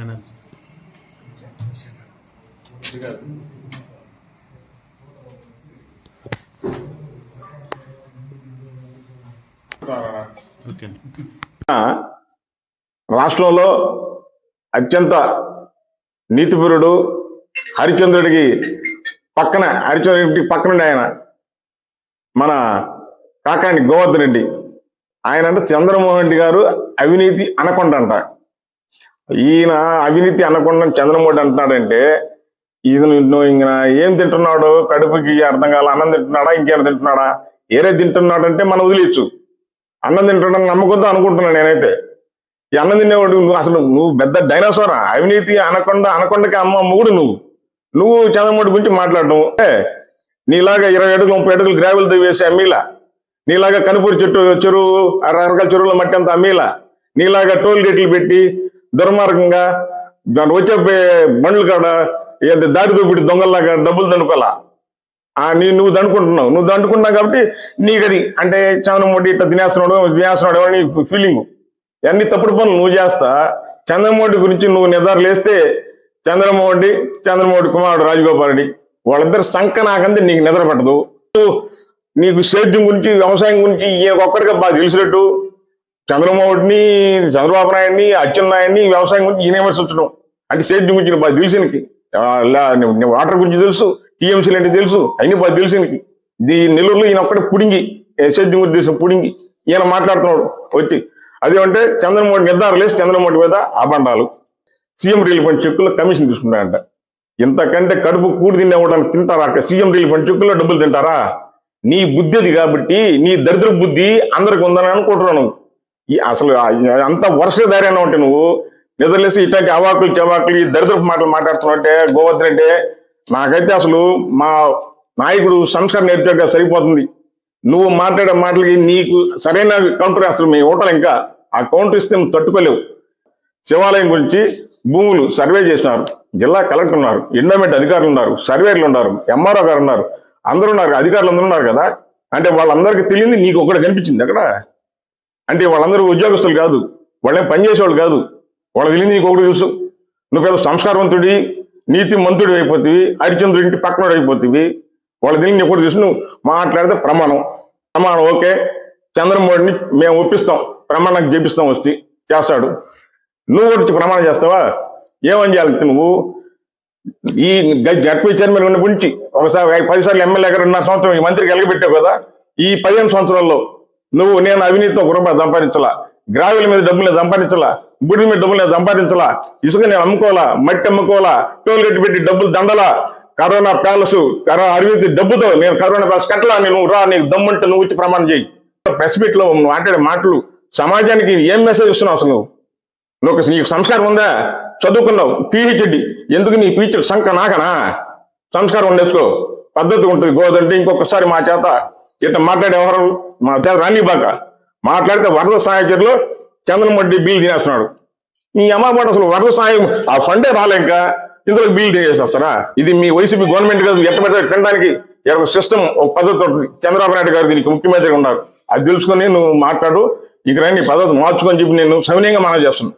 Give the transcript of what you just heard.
ఆనంద్ రాష్ట్రంలో అత్యంత నీతిపరుడు హరిచంద్రుడికి పక్కన హరిచంద్రుడికి పక్కన ఆయన. మన కాకాని గోవర్ధన్ రెడ్డి. ఆయన అంటే చంద్రమోహన్ రెడ్డి గారు అవినీతి అనకొండ అంట ఈయన అవినీతి అనకుండా చంద్రమోహన్ అంటున్నాడంటే ఈయన నువ్వు ఇంక ఏం తింటున్నాడు? కడుపుకి అర్థం కాల అన్నం తింటున్నాడా? ఇంకేమైనా తింటున్నాడా? ఏరే తింటున్నాడు అంటే మనం వదిలేచ్చు అన్నం తింటున్నాను నమ్మకొద్దు అనుకుంటున్నాను నేనైతే. ఈ అన్నం తినేవాడు నువ్వు అసలు నువ్వు పెద్ద డైనోసారా? అవినీతి అనకొండ అనకొండకి అమ్మ మూడు నువ్వు. నువ్వు చంద్రమోహన్ గురించి మాట్లాడడం. ఏ, నీలాగా ఇరవై అడుగులు ముప్పై అడుగులు గ్రావెల్ వేసి అమ్మీలా? నీలాగా కనుపూరి చెట్టు చెరువు రకరకాల చెరువుల మట్టి అంతా అమ్మీలా? నీలాగా టోల్ గేట్లు పెట్టి దుర్మార్గంగా దాంట్లో వచ్చే బండ్లు కాడ ఏంటి దారి దూపిడి దొంగల్లాగా డబ్బులు దండుకోవాలా ఆ నీ నువ్వు దండుకుంటున్నావు. నువ్వు దండుకుంటున్నావు కాబట్టి నీకు అది అంటే చంద్రమోహన్ ఇట్లా తినేస్తున్నాడు తినేస్తున్నాడు అని ఫీలింగ్ అన్ని తప్పుడు పనులు నువ్వు చేస్తా. చంద్రమోహన్ గురించి నువ్వు నిద్రలు వేస్తే చంద్రమోహన్ రెడ్డి కుమారుడు రాజగోపాల్ రెడ్డి వాళ్ళిద్దరు సంఖ నాకంది నీకు నిద్ర పట్టదు. నీకు సేద్యం గురించి వ్యవసాయం గురించి ఏ ఒక్కడిగా బాగా తెలిసినట్టు చంద్రమోహన్ని చంద్రబాబు నాయుడిని అచ్చెన్నాయుడిని వ్యవసాయం గురించి ఈయన విమర్శించడం. అంటే సేద్యం గురించి నీకు బాగా వాటర్ గురించి తెలుసు టీఎంసీలు అంటే తెలుసు అన్ని బాగా తెలిసినకి దీ నెల్లూరులో ఈయన ఒక్కడే పుడింగి సేద్యం గురించి తెలిసిన పుడింగి. ఈయన మాట్లాడుతున్నాడు వచ్చి. అదేమంటే చంద్రమోహన్ నిర్ధారణ లేసి చంద్రమోహన్ మీద అబండాలు సీఎం రిలీఫ్ ఫండ్ చెక్కులో కమిషన్ తీసుకున్నాడంట. ఇంతకంటే కడుపు కూడి తినేవాళ్ళని తింటారా సీఎం రిలీఫ్ ఫండ్ చెక్కులో డబ్బులు తింటారా? నీ బుద్ధి అది కాబట్టి నీ దరిద్ర బుద్ధి అందరికి ఉందని అనుకుంటున్నాను. నువ్వు. ఈ అసలు అంత వరుస ధైర్యంలో ఉంటే నువ్వు నిద్రలేసి ఇట్లాంటి అవాకులు చెవాకులు ఈ దరిద్రపు మాటలు మాట్లాడుతున్నట్టే గోవర్ధన్ అంటే నాకైతే అసలు మా నాయకుడు సంస్కారం నేర్చాక సరిపోతుంది. నువ్వు మాట్లాడే మాటలకి నీకు సరైన కౌంటర్ అసలు మేము ఇవ్వటం ఇంకా ఆ కౌంటర్ ఇస్తే నువ్వు తట్టుకోలేవు. శివాలయం గురించి భూములు సర్వే చేసినారు. జిల్లా కలెక్టర్ ఉన్నారు ఎండోమెంట్ అధికారులు ఉన్నారు సర్వేర్లు ఉన్నారు ఎంఆర్ఓ గారు ఉన్నారు అందరూ ఉన్నారు అధికారులు అందరూ ఉన్నారు కదా? అంటే వాళ్ళందరికీ తెలియంది నీకు ఒకటి కనిపించింది అక్కడ అంటే వాళ్ళందరూ ఉద్యోగస్తులు కాదు. వాళ్ళేం పనిచేసేవాళ్ళు కాదు. వాళ్ళ తెలియదు నీకు ఒకటి తెలుసు. నువ్వు పెద్ద సంస్కారవంతుడి నీతి మంతుడి అయిపోతుంది హరిచంద్రుడి ఇంటి పక్కనోడు అయిపోతుంది వాళ్ళ తెలియని ఒకటి తెలుసు. నువ్వు మాట్లాడితే ప్రమాణం. ప్రమాణం ఓకే. చంద్రమోహన్ని మేము ఒప్పిస్తాం. ప్రమాణానికి చేపిస్తాం వస్తే చేస్తాడు. నువ్వు వచ్చి ప్రమాణం చేస్తావా? ఏమని చేయాలి నువ్వు? ఈ జడ్పీ చైర్మన్ ఉన్న గురించి ఒకసారి పదిసార్లు ఎమ్మెల్యే గారు ఉన్న సంవత్సరం ఈ మంత్రికి ఎలగబెట్టావు కదా. ఈ పదిహేను సంవత్సరాల్లో నువ్వు నేను అవినీతితో ఒక రూపాయి సంపాదించాలా? గ్రావెల మీద డబ్బులు నేను సంపాదించాలా? బుడి మీద డబ్బులు నేను సంపాదించాలా? ఇసుక నేను అమ్ముకోవాలా? మట్టి అమ్ముకోవాలా? టోల్ పెట్టి డబ్బులు దండలా? కరోనా ప్యాలెస్ కరోనా అవినీతి డబ్బుతో నేను కరోనా ప్యాలెస్ కట్టలా? నేను రా నీకు దమ్ముంటే నువ్వు వచ్చి ప్రమాణం చేయి. ప్రెస్ మీట్లో మాట్లాడే మాటలు సమాజానికి ఏం మెసేజ్ ఇస్తున్నావు అసలు నువ్వు? నువ్వు నీకు సంస్కారం ఉందా? చదువుకున్నావు పిహెచ్డి ఎందుకు నీ పీహెచ్డి సంఖ నాకనా? సంస్కారం ఉండేసుకో పద్ధతి ఉంటుంది గోదంటే ఇంకొకసారి మా చేత ఇట్లా మాట్లాడే ఎవరు? మా చేత రానిబాక మాట్లాడితే వరద సహాయకులు చంద్రమడ్డి బిల్ తినేస్తున్నాడు. ఈ అమ్మాయి అసలు వరద సాయం ఆ ఫండే రాలే ఇంకా. ఇందులో బిల్ తినేసేస్తారా ఇది మీ వైసీపీ గవర్నమెంట్ కాదు ఎట్ట పెడితే తినడానికి ఒక సిస్టమ్ ఒక పద్ధతి ఉంటుంది. చంద్రబాబు నాయుడు గారు దీనికి ముఖ్యమంత్రిగా ఉన్నారు. అది తెలుసుకొని నువ్వు మాట్లాడు. ఇక నీ పద్ధతి మార్చుకొని చెప్పి నేను సవినయంగా మనం చేస్తున్నాను.